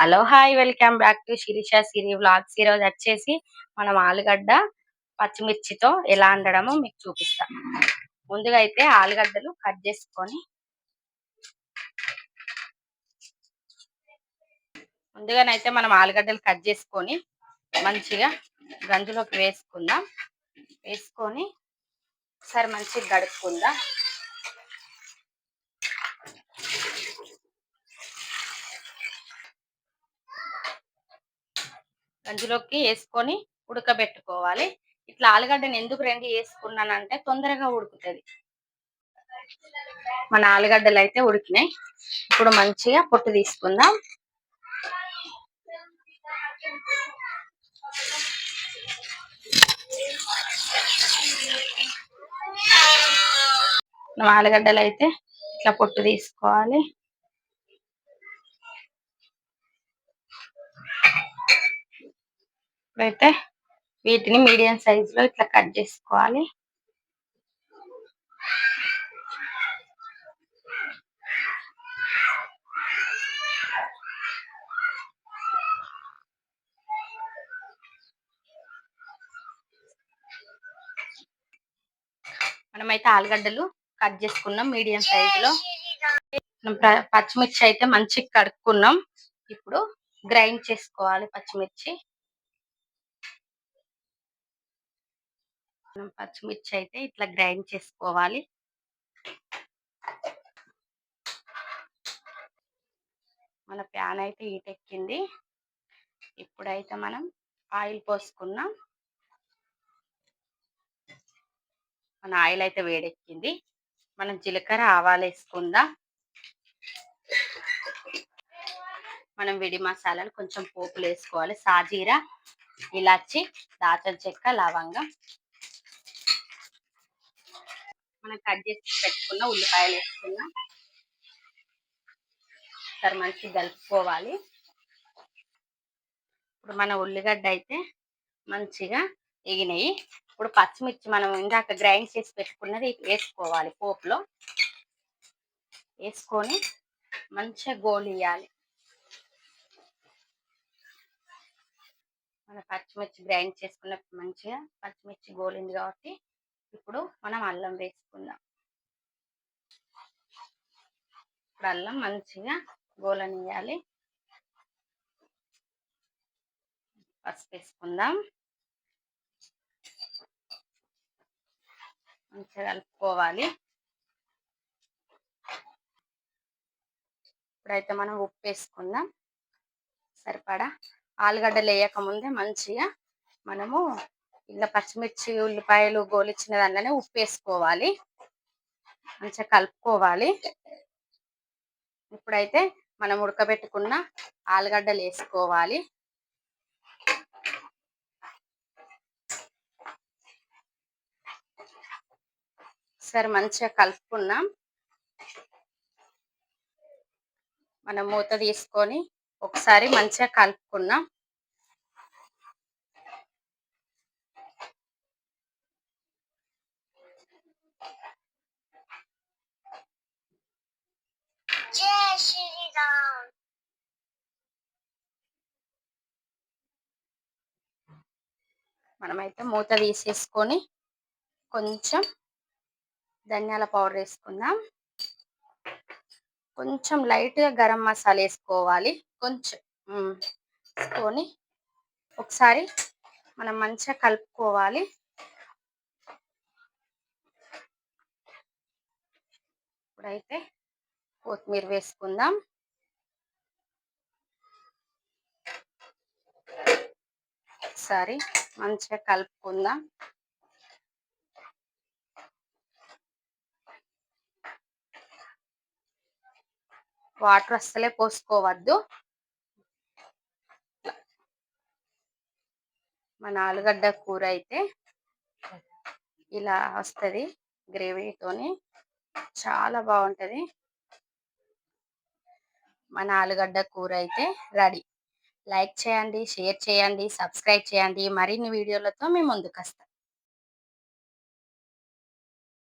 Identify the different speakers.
Speaker 1: Hello hi welcome back to Sirisha Siri vlogs. ఈరోజు వచ్చేసి మనం ఆలుగడ్డ పచ్చిమిర్చితో ఎలా వండడమో మీకు చూపిస్తాం. ముందుగా అయితే ఆలుగడ్డలు కట్ చేసుకొని ముందుగానైతే మనం ఆలుగడ్డలు కట్ చేసుకొని మంచిగా గంజులోకి వేసుకుందాం. వేసుకొని ఒకసారి మంచిగా గడుపుకుందాం. గంజిలోకి వేసుకొని ఉడకబెట్టుకోవాలి. ఇట్లా ఆలుగడ్డని ఎందుకు రెండు వేసుకున్నానంటే తొందరగా ఉడుకుతుంది. మన ఆలుగడ్డలు అయితే ఉడికినాయి. ఇప్పుడు మంచిగా పొట్టు తీసుకుందాం. ఆలుగడ్డలు అయితే ఇట్లా పొట్టు తీసుకోవాలి. ఇప్పుడైతే వీటిని మీడియం సైజ్లో ఇట్లా కట్ చేసుకోవాలి. మనమైతే ఆలుగడ్డలు కట్ చేసుకున్నాం మీడియం సైజ్లో. పచ్చిమిర్చి అయితే మంచిగా కడుక్కున్నాం. ఇప్పుడు గ్రైండ్ చేసుకోవాలి పచ్చిమిర్చి. మనం పచ్చిమిర్చి అయితే ఇట్లా గ్రైండ్ చేసుకోవాలి. మన ప్యాన్ అయితే ఈటెక్కింది ఇప్పుడైతే మనం ఆయిల్ పోసుకున్నాం. మన ఆయిల్ అయితే వేడెక్కింది. మనం జీలకర్ర ఆవాలు వేసుకుందాం. మనం విడి మసాలాలు కొంచెం పోపులు వేసుకోవాలి. సాజీరా ఇలాచి దాచ చెక్క లవంగం. మనం కట్ చేసి పెట్టుకున్న ఉల్లిపాయలు వేసుకున్నా. సరే మంచిగా కలుపుకోవాలి. ఇప్పుడు మన ఉల్లిగడ్డ అయితే మంచిగా ఎగినాయి. ఇప్పుడు పచ్చిమిర్చి మనం ఇందాక గ్రైండ్ చేసి పెట్టుకున్నది వేసుకోవాలి పోపులో. వేసుకొని మంచిగా గోలియాలి మన పచ్చిమిర్చి గ్రైండ్ చేసుకున్న మంచిగా పచ్చిమిర్చి గోలింది కాబట్టి ఇప్పుడు మనం అల్లం వేసుకుందాం. ఇప్పుడు అల్లం మంచిగా గోలనియాలి పసుపు వేసుకుందాం. మంచిగా కలుపుకోవాలి. ఇప్పుడైతే మనం ఉప్పు వేసుకుందాం. సరిపడా? ఆలుగడ్డలు వేయక ముందే మంచిగా మనము ఇలా పచ్చిమిర్చి ఉల్లిపాయలు గోలిచ్చిన దాంట్లోనే ఉప్పు వేసుకోవాలి మంచిగా కలుపుకోవాలి. ఇప్పుడైతే మనం ఉడకబెట్టుకున్న ఆలుగడ్డలు వేసుకోవాలి. సరే మంచిగా కలుపుకున్నాం. మనం మూత తీసుకొని ఒకసారి మంచిగా కలుపుకున్నాం. మనమైతే మూత తీసేసుకొని కొంచెం ధనియాల పౌడర్ వేసుకుందాం. కొంచెం లైట్గా గరం మసాలా వేసుకోవాలి. కొంచెం వేసుకొని ఒకసారి మనం మంచిగా కలుపుకోవాలి. ఇప్పుడైతే కొత్తిమీర వేసుకుందాం. ఒకసారి మంచిగా కలుపుకుందాం. వాటర్ అస్సలే పోసుకోవద్దు. మన ఆలుగడ్డ కూర అయితే ఇలా వస్తుంది గ్రేవీతోని. చాలా బాగుంటుంది. మన ఆలుగడ్డ కూర అయితే రెడీ. లైక్ చేయండి షేర్ చేయండి సబ్స్క్రైబ్ చేయండి. మరిన్ని వీడియోలతో మేము ముందుకు వస్తాం